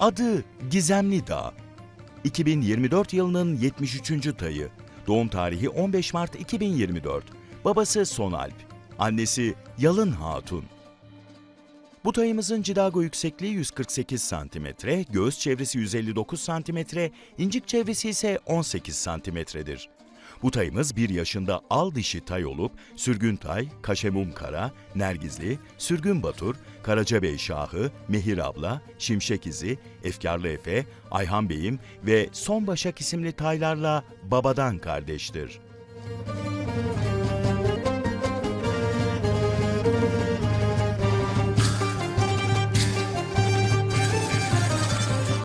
Adı Gizemli Dağ. 2024 yılının 73. tayı. Doğum tarihi 15 Mart 2024. Babası Sonalp. Annesi Yalın Hatun. Bu tayımızın cidago yüksekliği 148 cm, göğüs çevresi 159 cm, incik çevresi ise 18 cm'dir. Bu tayımız bir yaşında al dişi tay olup Sürgün Tay, Kaşemum Kara, Nergizli, Sürgün Batur, Karacabey Şahı, Mehir Abla, Şimşek İzi, Efkarlı Efe, Ayhan Bey'im ve Son Başak isimli taylarla babadan kardeştir.